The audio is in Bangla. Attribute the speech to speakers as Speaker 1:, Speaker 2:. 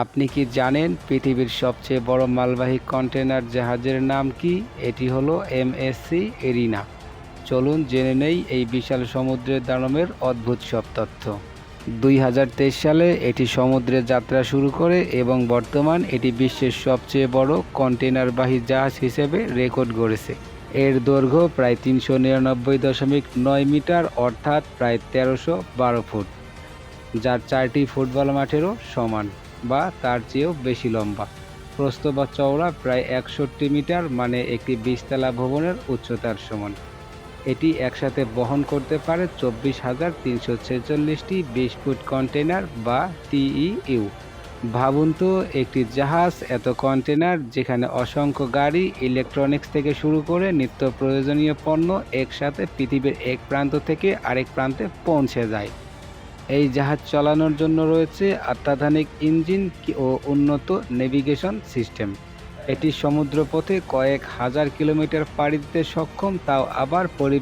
Speaker 1: আপনি কি জানেন পৃথিবীর সবচেয়ে বড় মালবাহী কন্টেনার জাহাজের নাম কি? এটি হলো এমএসসি এরিনা। চলুন জেনে নেই এই বিশাল সমুদ্রের দানমের অদ্ভুত সব তথ্য। দুই হাজার তেইশ সালে এটি সমুদ্রে যাত্রা শুরু করে এবং বর্তমান এটি বিশ্বের সবচেয়ে বড় কন্টেনারবাহী জাহাজ হিসেবে রেকর্ড গড়েছে। এর দৈর্ঘ্য প্রায় তিনশো নিরানব্বই দশমিক নয় মিটার, অর্থাৎ প্রায় তেরোশো বারো ফুট, যার চারটি ফুটবল মাঠেরও সমান। বা তার চেয়েও বেশি লম্বা। প্রস্থ বা চওড়া প্রায় একষট্টি মিটার মানে একটি বিশতলা ভবনের উচ্চতার সমান। এটি একসাথে বহন করতে পারে চব্বিশ হাজার তিনশো ছেচল্লিশটি বিশ ফুট কন্টেনার বা টিইইউ ভাবুন তো, একটি জাহাজ, এত কন্টেনার যেখানে অসংখ্য গাড়ি, ইলেকট্রনিক্স থেকে শুরু করে নিত্য প্রয়োজনীয় পণ্য একসাথে পৃথিবীর এক প্রান্ত থেকে আরেক প্রান্তে পৌঁছে যায়। এই জাহাজ চালানোর জন্য রয়েছে অত্যাধুনিক ইঞ্জিন ও উন্নত নেভিগেশন সিস্টেম। এটি সমুদ্রপথে কয়েক হাজার কিলোমিটার পাড়ি দিতে সক্ষম, তাও আবার পরিবেশ